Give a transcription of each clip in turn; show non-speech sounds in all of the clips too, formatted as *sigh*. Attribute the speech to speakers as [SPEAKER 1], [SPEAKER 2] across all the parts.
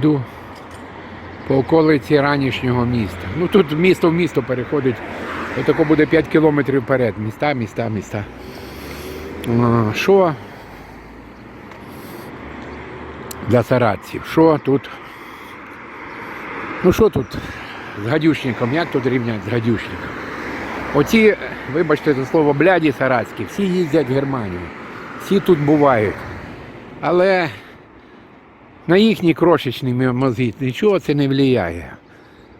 [SPEAKER 1] Йду по околиці ранішнього міста. Ну тут місто в місто переходить. Отако буде 5 кілометрів вперед. Міста, міста, міста. Що для саратців? Що тут? Ну що тут з гадюшником? Як тут рівнять з гадюшником? Оці, вибачте за слово, бляді саратські, всі їздять в Германію. Всі тут бувають. Але на їхні крошечні мозги нічого це не впливає.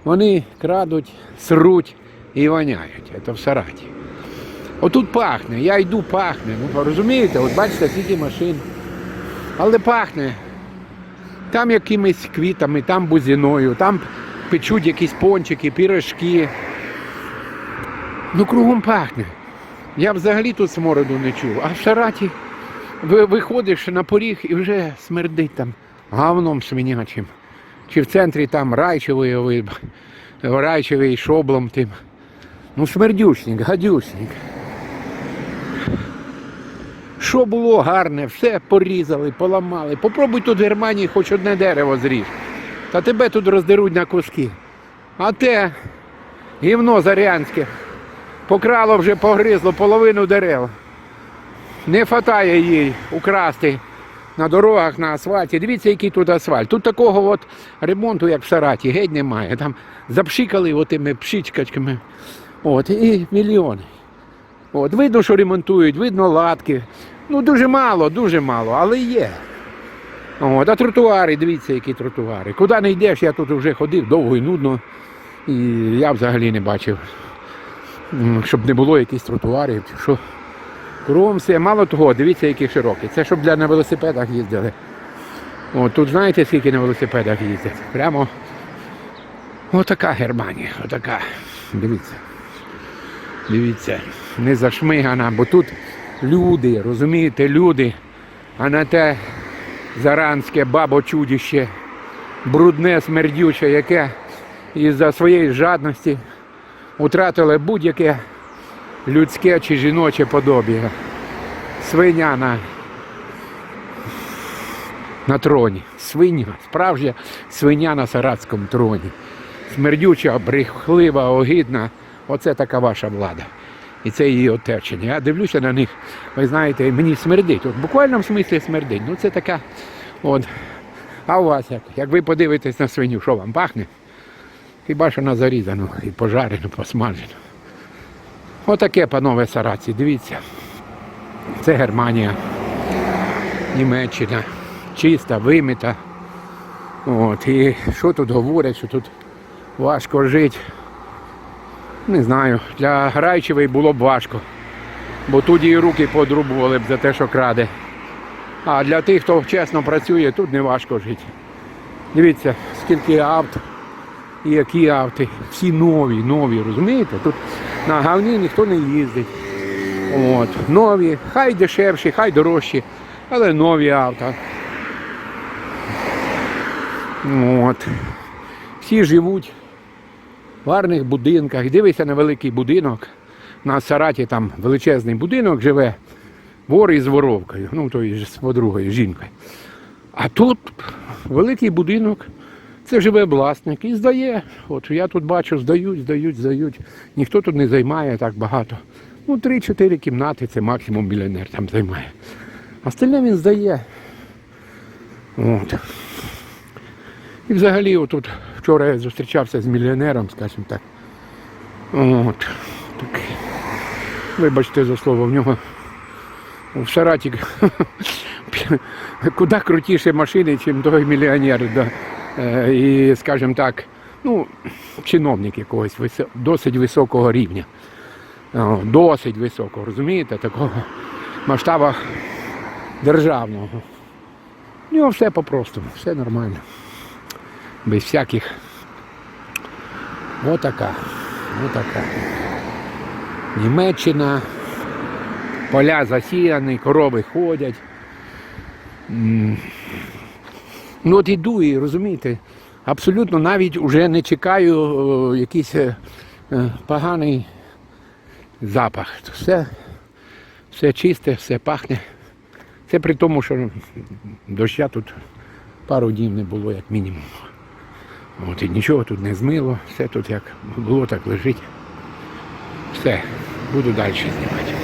[SPEAKER 1] Вони крадуть, сруть і воняють. Це в Сараті. Отут пахне, я йду, пахне. Ну, розумієте, от бачите, скільки машин. Але пахне. Там якимись квітами, там бузиною, там печуть якісь пончики, пірожки. Ну, кругом пахне. Я взагалі тут смороду не чув. А в Сараті виходиш на поріг і вже смердить там говном свинячим. Чи в центрі там райчевий, ви- райчевий шоблом тим. Ну, смердючник, гадючник. Що було гарне, все порізали, поламали. Попробуй тут в Германії хоч одне дерево зріж. Та тебе тут роздеруть на куски. А те гівно зарянське покрало вже погризло половину дерев. Не хватає їй украсти на дорогах, на асфальті. Дивіться, який тут асфальт. Тут такого от ремонту, як в Сараті, геть немає. Там запшикали отими пшичкачками. От, і мільйони. От, видно, що ремонтують, видно латки. Ну, дуже мало, дуже мало, але є. От, а тротуари, дивіться, які тротуари. Куди не йдеш, я тут вже ходив довго і нудно. І я взагалі не бачив, щоб не було якихось тротуарів. Що. Кругом все, мало того, дивіться, які широкі. Це щоб для на велосипедах їздили. От, тут знаєте, скільки на велосипедах їздять? Прямо отака Германія, отака. Дивіться. Дивіться, не зашмигана, бо тут люди, розумієте, люди, а не те заранське бабочудіще, брудне, смердюче, яке із-за своєї жадності втратило будь-яке людське чи жіноче подобіє. Свиня на, на троні. Свиня, справжня свиня на саратському троні. Смердюча, брехлива, огидна. Оце така ваша влада. І це її отечення. Я дивлюся на них, ви знаєте, мені смердить. От в буквальному смислі смердить. Ну це така. От. А у вас як? Як ви подивитесь на свиню, що вам пахне? Хіба що на зарізану і пожарену, посмажену. Отаке, панове сараці, дивіться. Це Германія, Німеччина, чиста, вимита. От, і що тут говорять, що тут важко жити. Не знаю, для Грайчевої було б важко. Бо тут її руки подрубували б за те, що краде. А для тих, хто чесно працює, тут не важко жити. Дивіться, скільки авт і які авти. Всі нові, нові, розумієте? Тут на говні ніхто не їздить. От, нові, хай дешевші, хай дорожчі, але нові авто. От. Всі живуть в гарних будинках. Дивися на великий будинок. На Сараті там величезний будинок живе, вор із воровкою, ну то з подругою, жінкою. А тут великий будинок, це живе власник і здає. От я тут бачу, здають, здають, здають. Ніхто тут не займає так багато. Ну, 3-4 кімнати це максимум мільйонер там займає. Остальне він здає. От. І взагалі отут вчора я зустрічався з мільйонером, скажімо так. От. Так. Вибачте за слово, в нього в Сараті *laughs* куди крутіше машини, ніж той мільйонер. Да. Е, І, скажімо так, ну, чиновник якогось досить високого рівня. О, Досить високого, розумієте, такого масштабу державного. У нього все по-простому, все нормально без всяких. Отака. Отака. Німеччина. Поля засіяні, корови ходять. Ну от іду і розумієте, абсолютно навіть вже не чекаю якийсь е, е, поганий запах. Все, все чисте, все пахне. Це при тому, що доща тут Пару днів не було, як мінімум. От і нічого тут не змило, все тут як було, так лежить. Все, буду далі знімати.